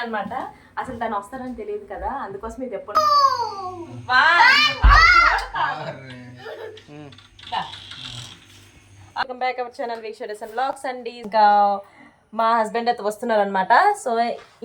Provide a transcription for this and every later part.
అన్నమాట. అసలు తను వస్తారని తెలియదు కదా అందుకోసం ఇది ఎప్పుడు వెల్కమ్ బ్యాక్ అవర్ ఛానల్ వీక్షడస్ అండ్ బ్లాగ్స్ అండి ఇంకా మా హస్బెండ్ అయితే వస్తున్నారు అనమాట సో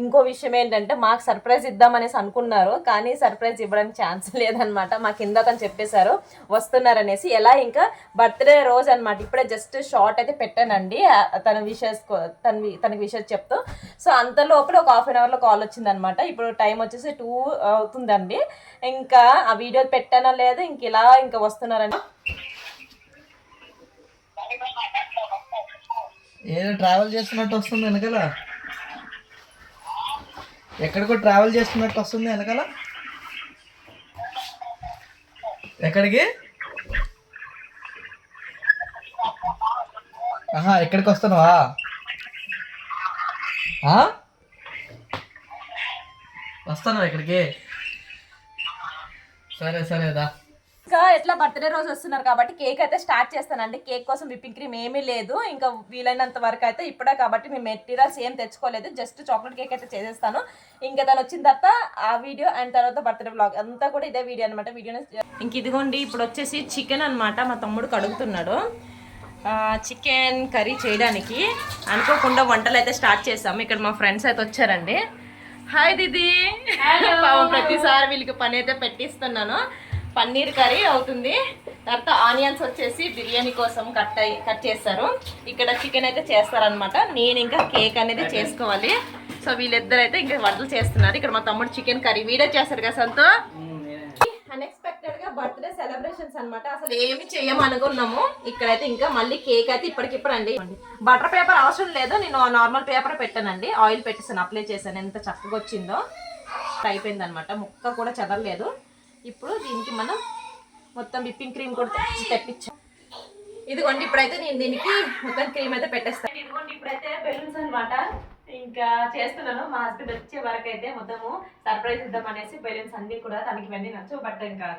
ఇంకో విషయం ఏంటంటే మాకు సర్ప్రైజ్ ఇద్దామనేసి అనుకున్నారు కానీ సర్ప్రైజ్ ఇవ్వడానికి ఛాన్స్ లేదనమాట మాకు ఇందాకని చెప్పేశారు వస్తున్నారనేసి. ఎలా ఇంకా? బర్త్డే రోజు అనమాట ఇప్పుడే జస్ట్ షార్ట్ అయితే పెట్టానండి. తన విషయస్ తన తనకి విషయస్ చెప్తూ. సో అంతలోపల ఒక హాఫ్ అన్ అవర్లో కాల్ వచ్చిందనమాట ఇప్పుడు టైం వచ్చేసి టూ అవుతుందండి. ఇంకా ఆ వీడియో పెట్టానా లేదా ఇంక ఇలా ఇంకా వస్తున్నారని ఏదో ట్రావెల్ చేస్తున్నట్టు వస్తుంది వెనకాల. ఎక్కడికో ట్రావెల్ చేస్తున్నట్టు వస్తుంది వెనకాల. ఎక్కడికి? ఆహా ఎక్కడికి వస్తున్నావా? ఆ? వస్తున్నావా ఇక్కడికి సరే సరే దా. ఇంకా ఎట్లా బర్త్డే రోజు వస్తున్నారు కాబట్టి కేక్ అయితే స్టార్ట్ చేస్తానండి. కేక్ కోసం విప్పింగ్ క్రీమ్ ఏమీ లేదు. ఇంకా వీలైనంత వరకు అయితే ఇప్పుడే కాబట్టి నేను మెటీరియల్స్ ఏం తెచ్చుకోలేదు. జస్ట్ చాక్లెట్ కేక్ అయితే చేసేస్తాను. ఇంకా తను వచ్చిన తర్వాత ఆ వీడియో అండ్ తర్వాత బర్త్డే బ్లాగ్ అంతా కూడా ఇదే వీడియో అనమాట వీడియోని ఇంక ఇదిగోండి ఇప్పుడు వచ్చేసి చికెన్ అన్నమాట మా తమ్ముడు కడుగుతున్నాడు. చికెన్ కర్రీ చేయడానికి అనుకోకుండా వంటలు అయితే స్టార్ట్ చేసాము. ఇక్కడ మా ఫ్రెండ్స్ అయితే వచ్చారండి. హాయ్ దీది పాపం ప్రతిసారి వీళ్ళకి పని అయితే పెట్టిస్తున్నాను. పన్నీర్ కర్రీ అవుతుంది. తర్వాత ఆనియన్స్ వచ్చేసి బిర్యానీ కోసం కట్ అయ్యి కట్ చేస్తారు. ఇక్కడ చికెన్ అయితే చేస్తారనమాట నేను ఇంకా కేక్ అనేది చేసుకోవాలి. సో వీళ్ళిద్దరు అయితే ఇంకా వంటలు చేస్తున్నారు. ఇక్కడ మా తమ్ముడు చికెన్ కర్రీ వీడియో చేస్తారు కదా సంతో? అన్ఎక్స్పెక్టెడ్గా బర్త్డే సెలబ్రేషన్స్ అన్నమాట. అసలు ఏమి చేయమనుకున్నాము. ఇక్కడైతే ఇంకా మళ్ళీ కేక్ అయితే ఇప్పటికిప్పుడు అండి. బటర్ పేపర్ అవసరం లేదు. నేను నార్మల్ పేపర్ పెట్టానండి. ఆయిల్ పెట్టేసాను అప్లై చేశాను. ఎంత చక్కగా వచ్చిందో. అయిపోయింది అనమాట ముక్క కూడా చెదరలేదు. ఇప్పుడు దీనికి మనం మొత్తం విప్పింగ్ క్రీమ్ కూడా తెప్పించాం. ఇదిగోండి ఇప్పుడైతే నేను దీనికి మొత్తం క్రీమ్ అయితే పెట్టేస్తాను. ఇదిగోండి ఇప్పుడైతే బెలూన్స్ అనమాట ఇంకా చేస్తున్నాను. మా హస్బెండ్ వచ్చే వరకు అయితే మొత్తము సర్ప్రైజ్ ఇద్దాం అనేసి బెలూన్స్ అన్ని కూడా తనకి ఇవన్నీ నచ్చు బట్ ఇంకా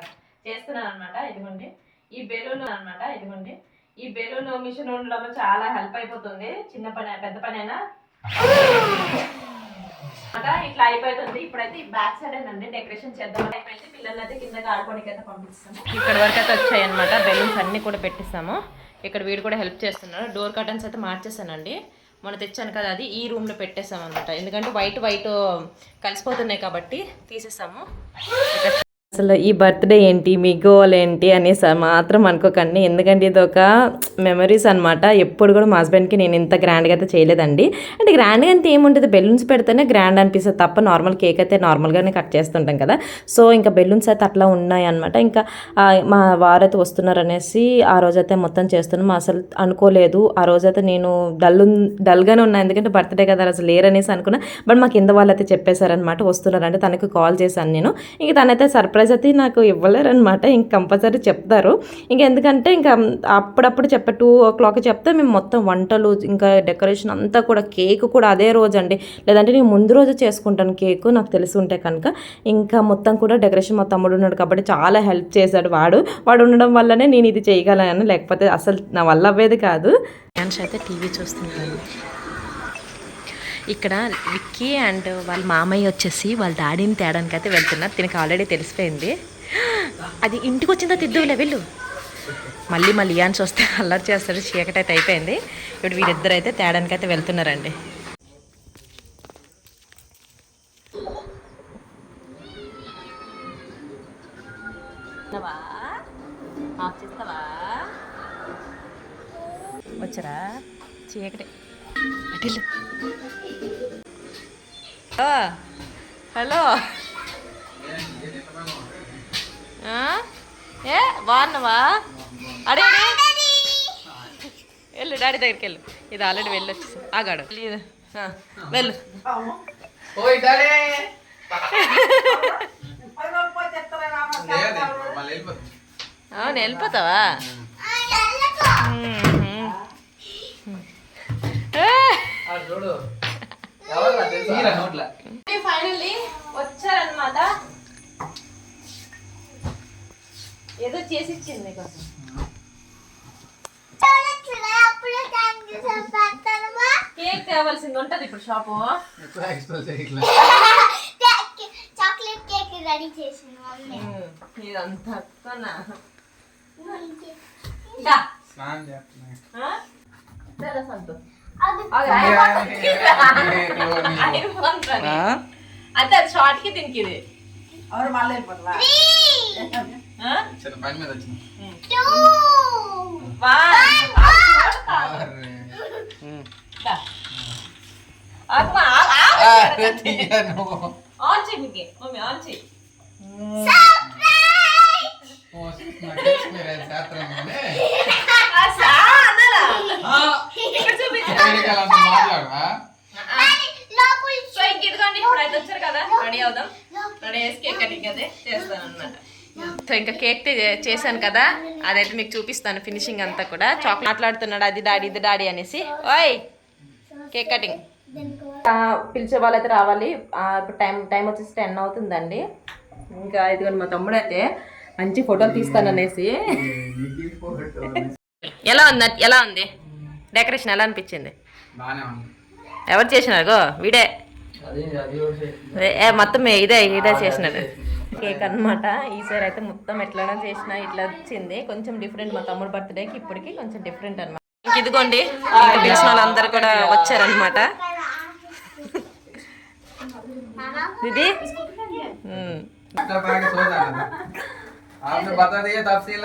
చేస్తున్నాను అనమాట ఇదిగోండి ఈ బెలూన్ అన్నమాట. ఇదిగోండి ఈ బెలూన్ మిషన్ ఉండడం చాలా హెల్ప్ అయిపోతుంది. చిన్న పని పెద్ద పని అయినా. ఇట్లా అయిపోతుంది. ఇప్పుడైతే బ్యాక్ సైడ్ అండి డెకరేషన్ చేద్దాం. అయిపోయింది పిల్లలు అయితే కింద ఆడుకోనికి అయితే పంపిస్తాము. ఇక్కడ వరకు అయితే వచ్చాయి అనమాట బెలూన్స్ అన్ని కూడా పెట్టిస్తాము ఇక్కడ వీడు కూడా హెల్ప్ చేస్తున్నారు. డోర్ కర్టన్స్ అయితే మార్చేసానండి మొన్న తెచ్చాను కదా అది ఈ రూమ్లో పెట్టేసాం అనమాట ఎందుకంటే వైట్ వైట్ కలిసిపోతున్నాయి కాబట్టి తీసేసాము. అసలు ఈ బర్త్డే ఏంటి? మీ గోల్ ఏంటి? అనేసి మాత్రం అనుకోకండి. ఎందుకంటే ఇది ఒక మెమరీస్ అనమాట ఎప్పుడు కూడా మా హస్బెండ్కి నేను ఇంత గ్రాండ్గా అయితే చేయలేదండి. అంటే గ్రాండ్గా అంతే ఏముంటుంది బెలూన్స్ పెడితేనే గ్రాండ్ అనిపిస్తుంది. తప్ప నార్మల్ కేక్ అయితే నార్మల్గానే కట్ చేస్తుంటాం కదా. సో ఇంకా బెలూన్స్ అయితే అట్లా ఉన్నాయి అనమాట ఇంకా మా వారైతే వస్తున్నారు అనేసి ఆ రోజైతే మొత్తం చేస్తున్నాం. అసలు అనుకోలేదు. ఆ రోజైతే నేను డల్ డల్గానే ఉన్నాను ఎందుకంటే బర్త్డే కదా అసలు లేరనేసి అనుకున్నా. బట్ మా కింద వాళ్ళైతే చెప్పేశారనమాట వస్తున్నారంటే తనకు కాల్ చేశాను నేను. ఇంక తనైతే సర్ప్రైజ్ అయితే నాకు ఇవ్వలేరనమాట ఇంక కంపల్సరీ చెప్తారు. ఇంక ఎందుకంటే ఇంకా అప్పుడప్పుడు చెప్పే టూ ఓ క్లాక్ చెప్తే మేము మొత్తం వంటలు ఇంకా డెకరేషన్ అంతా కూడా కేక్ కూడా అదే రోజు అండి లేదంటే నేను ముందు రోజు చేసుకుంటాను కేక్ నాకు తెలిసి ఉంటే కనుక. ఇంకా మొత్తం కూడా డెకరేషన్ మా తమ్ముడు ఉన్నాడు కాబట్టి చాలా హెల్ప్ చేశాడు వాడు. వాడు ఉండడం వల్లనే నేను ఇది చేయగలను. లేకపోతే అసలు నా వల్ల అవ్వేది కాదు. డ్యాన్స్ అయితే టీవీ చూస్తుంటాను ఇక్కడ విక్కీ అండ్ వాళ్ళ మామయ్య వచ్చేసి వాళ్ళ డాడీని తేడానికి అయితే వెళ్తున్నారు. దీనికి ఆల్రెడీ తెలిసిపోయింది. అది ఇంటికి వచ్చిందా తిద్దులే వెళ్ళు. మళ్ళీ మళ్ళీ ఇయాన్స్ వస్తే అల్లరి చేస్తాడు. చీకటి అయితే అయిపోయింది. ఇప్పుడు వీరిద్దరు అయితే తేడానికి అయితే వెళ్తున్నారండి ఆఫ్ వచ్చరా? చీకటి. హలో. ఆ? ఏ బాగున్నావా? అడే. వెళ్ళు డాడీ దగ్గరికి వెళ్ళు. ఇది ఆల్రెడీ వెళ్ళొచ్చు ఆగాడు వెళ్ళు. అవును వెళ్ళిపోతావా? ఫైనల్లీ వచ్చారనమాట ఏదో చేసి ఇచ్చింది నీకోసం కేక్ కావాల్సింది ఉంటది ఇప్పుడు షాపు. చాక్లెట్ కేక్ రెడీ చేసింది మమ్మీ ఇదంతా కొన్నా. మమ్మీకి. దా. స్నానం చేస్తున్నా ఆ? సరే సంతు. అది అది అయిపోతుంది. అంతే అది షార్ట్కి దీనికి ఇది ఆ? చిన్న పని మీద వచ్చిన టూ వన్. దా. ఆగమ్మా, ఆగు, ఆగు. ఆన్ చెయ్యి మిక్కి. మమ్మీ ఆన్ చెయ్యి ఆ, సా అనాలా? ఇక్కడ చూపించు లోపల సో ఇంక ఇదిగోండి ఇప్పుడు అయితే వచ్చారు కదా రెడీ అవుదాం రెడీ చేసి కేక్ కటింగ్ అయితే చేస్తాను అనమాట సో ఇంకా కేక్ చేశాను కదా. అదైతే మీకు చూపిస్తాను ఫినిషింగ్ అంతా కూడా. చాక్లెట్ మాట్లాడుతున్నాడు అది డాడీ ఇది డాడీ అనేసి. ఓయ్! Cake cutting. పిలిచే వాళ్ళైతే రావాలి. ఇప్పుడు టైం టైం వచ్చేసి టెన్ అవుతుందండి. ఇంకా ఇదిగోండి మా తమ్ముడు అయితే మంచి ఫోటోలు తీస్తాననేసి ఎలా ఉంది? ఎలా ఉంది? డెకరేషన్ ఎలా అనిపించింది? ఎవరు చేసినారు? గో వీడే. మొత్తం ఇదే ఇదే చేసినాడు. కేక్ అన్నమాట ఈసారి అయితే మొత్తం ఎట్లనో చేసిన ఇట్లా వచ్చింది కొంచెం డిఫరెంట్ మా తమ్ముడు బర్త్డేకి ఇప్పటికి కొంచెం డిఫరెంట్ అనమాట ఇదిగోండి ఇంకా పిలిచిన వాళ్ళందరూ కూడా వచ్చారనమాట ఇది ఉమ్. इतना बड़ा के सो जाना था आपने बता दिया तफसील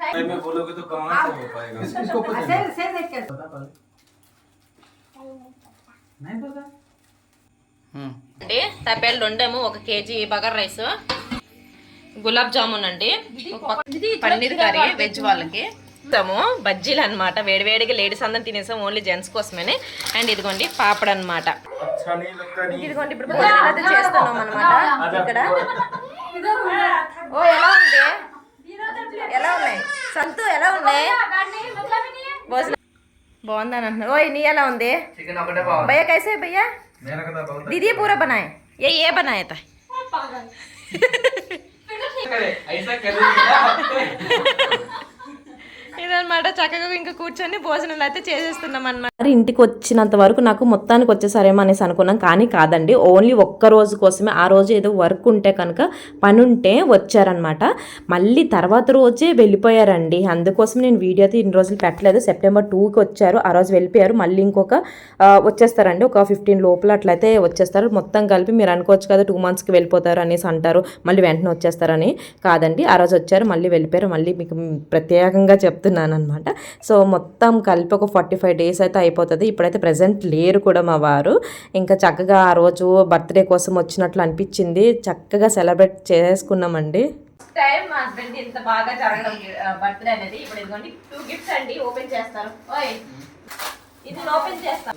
రైట్ में बोलोगे तो कहाँ से हो पाएगा इसको पता नहीं पता అండి తపేళ్ళు వండాము ఒక కేజీ బగర్ రైస్ గులాబ్ జామున్ అండి ఒక పక్క పన్నీర్ కర్రీ వెజ్ వాళ్ళకి ఇస్తాము బజ్జీలు అనమాట వేడివేడిగా లేడీస్ అందరం తినేసాం ఓన్లీ జెంట్స్ కోసమని అండ్ ఇదిగోండి పాపడ్ అనమాట अच्छा नहीं लगता नहीं ఇదిగోండి ఇప్పుడు భోజనం అయితే చేస్తున్నాం అనమాట ఇక్కడ ఓ ఎలా ఉంది బాగుందని అంటున్నారు ఓయ్ నీ ఎలా ఉంది చికెన్ ఒకటే బాగుంది భయ్యా కైసే భయ్యా मेरा कदा बहुत दीदी पूरा बनाए ये ये बनाया था ऐसा ఇదనమాట చక్కగా ఇంకా కూర్చొని భోజనాలు అయితే చేసేస్తున్నాం అనమాట మరి ఇంటికి వచ్చినంత వరకు నాకు మొత్తానికి వచ్చేసారేమో అనేసి అనుకున్నాం. కానీ కాదండి ఓన్లీ ఒక్క రోజు కోసమే. ఆ రోజు ఏదో వర్క్ ఉంటే కనుక పని ఉంటే వచ్చారనమాట మళ్ళీ తర్వాత రోజే వెళ్ళిపోయారండి. అందుకోసం నేను వీడియో అయితే ఇన్ని రోజులు పెట్టలేదు. సెప్టెంబర్ టూకి వచ్చారు. ఆ రోజు వెళ్ళిపోయారు. మళ్ళీ ఇంకొక వచ్చేస్తారండి. ఒక ఫిఫ్టీన్ లోపల అట్లయితే వచ్చేస్తారు. మొత్తం కలిపి మీరు అనుకోవచ్చు కదా టూ మంత్స్కి వెళ్ళిపోతారు అనేసి అంటారు. మళ్ళీ వెంటనే వచ్చేస్తారని కాదండి. ఆ రోజు వచ్చారు మళ్ళీ వెళ్ళిపోయారు. మళ్ళీ మీకు ప్రత్యేకంగా చెప్తున్నాను అనమాట సో మొత్తం కలిపి ఒక ఫార్టీ ఫైవ్ డేస్ అయితే అయిపోతుంది. ఇప్పుడైతే ప్రజెంట్ లేరు కూడా మా వారు. ఇంకా చక్కగా ఆ రోజు బర్త్డే కోసం వచ్చినట్లు అనిపించింది. చక్కగా సెలబ్రేట్ చేసుకున్నామండి. టైం మా హస్బెండ్ ఇంత బాగా జరగడం బర్త్డే అనేది ఇప్పుడు ఇదిగోండి టూ గిఫ్ట్స్ అండి ఓపెన్ చేస్తారు. ఓయ్ ఇది ఓపెన్ చేస్తాం.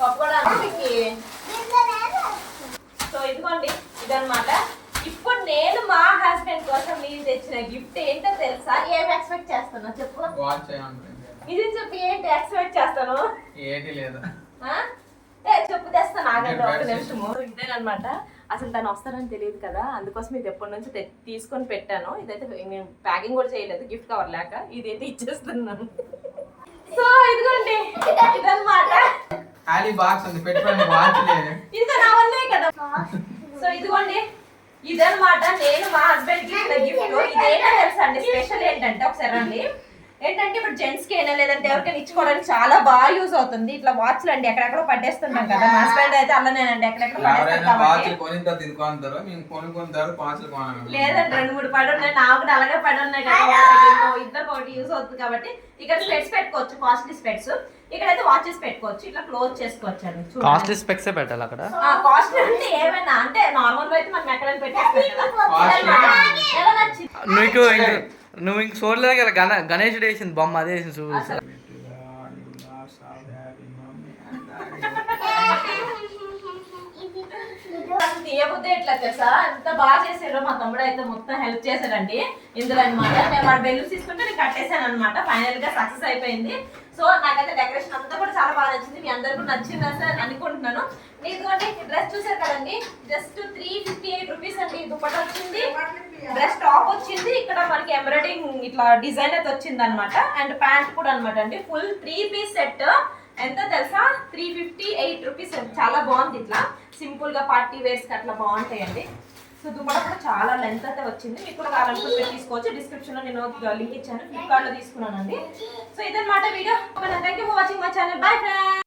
పప్పడానికి సో ఇదిగోండి ఇదన్నమాట. నేను మా హస్బెండ్ కోసం మీరు తెచ్చిన గిఫ్ట్ ఏంటో తెలుసా? ఏం ఎక్స్పెక్ట్ చేస్తానో చెప్పు. వాచ్ ఇది చెప్పి ఏంటి ఎక్స్పెక్ట్ చేస్తాను ఏటి లేదు? ఆ? ఏ చెప్పు తెస్తాను ఆగండి ఒక నిమిషము. ఇదేనమాట అసలు తను వస్తారని తెలియదు కదా అందుకోసం ఇది ఎప్పటి నుంచి తీసుకొని పెట్టాను. ఇదైతే నేను ప్యాకింగ్ కూడా చేయలేదు గిఫ్ట్ కవర్ లేక ఇదైతే ఇచ్చేస్తున్నాను. సో ఇదిగోండి. ఇదన్నమాట. ఖాళీ బాక్స్ ఉంది పెట్టుకోండి వాచ్ లేదు ఇంకా నా వల్లే కదా. సో ఇదిగోండి. ఇదన్నమాట. నేను మా హస్బెండ్కి ఇచ్చిన గిఫ్ట్ ఇదేనా తెలుసా అండి? స్పెషల్ ఏంటంటే ఒకసారి రండి. ఏంటంటే ఇప్పుడు జెంట్స్కి అయినా లేదంటే ఎవరికైనా ఇచ్చుకోవడానికి చాలా బాగా యూస్ అవుతుంది. ఇట్లా వాచ్లు అండి ఎక్కడెక్కడ పట్టేస్తుంటాం కదా. మా హస్బెండ్ అయితే అలానేనండి ఎక్కడెక్కడ పట్టేస్తాం లేదండి రెండు మూడు పడి ఉన్నాయి. నాకు కూడా అలాగే పడి ఉన్నాయి ఇద్దరు ఒకటి యూస్ అవుతుంది కాబట్టి ఇక్కడ స్పెట్స్ పెట్టుకోవచ్చు కాస్ట్లీ స్పెట్స్ ఇక్కడైతే వాచెస్ పెట్టుకోవచ్చు ఇట్లా క్లోజ్ చేసుకోవచ్చు అండి. చూడండి. కాస్ట్లీ స్పెక్సే పెట్టాలి అక్కడ? ఆ కాస్ట్ అంటే ఏమైనా? అంటే నార్మల్ అయితే మనం ఎక్కడైనా పెట్టేస్తాం నీకు ఇంక- నువ్వు ఇంక చూడలేదు కదా గణ గణేషుడు వేసింది బొమ్మ అదే వేసింది చూడు. సార్ అసలు తీయబుద్దే ఇట్లా తెలుసా? ఎంత బాగా చేశారో మా తమ్ముడు అయితే మొత్తం హెల్ప్ చేశాడండి. ఇందులో అనమాట మేము వాడు బెలూన్స్ తీసుకుంటే నేను కట్టేశాను అనమాట ఫైనల్గా సక్సెస్ అయిపోయింది. సో నాకైతే డెకరేషన్ అంతా కూడా చాలా బాగా నచ్చింది. మీ అందరికీ నచ్చింది సార్? అనుకుంటున్నాను. ఎందుకంటే డ్రెస్ చూసారు కదండి just three fifty eight rupees అండి దుప్పట వచ్చింది. డ్రెస్ టాప్ వచ్చింది. ఇక్కడ మనకి ఎంబ్రాయిడింగ్ ఇట్లా డిజైన్ అయితే వచ్చింది అనమాట అండ్ ప్యాంట్ కూడా అనమాట అండి. ఫుల్ త్రీ పీస్ సెట్ ఎంత తెలుసా? త్రీ ఫిఫ్టీ ఎయిట్ రూపీస్ చాలా బాగుంది ఇట్లా. సింపుల్గా పార్టీ వేర్స్ అట్లా బాగుంటాయండి. సో దుప్పట కూడా చాలా లెంత్ అయితే వచ్చింది. మీకు కూడా కావాలనుకుంటే తీసుకోవచ్చు. డిస్క్రిప్షన్లో నేను లింక్ ఇచ్చాను. ఫ్లిప్కార్ట్లో తీసుకున్నానండి. సో ఇదన్నమాట video. Thank you for watching my channel bye friend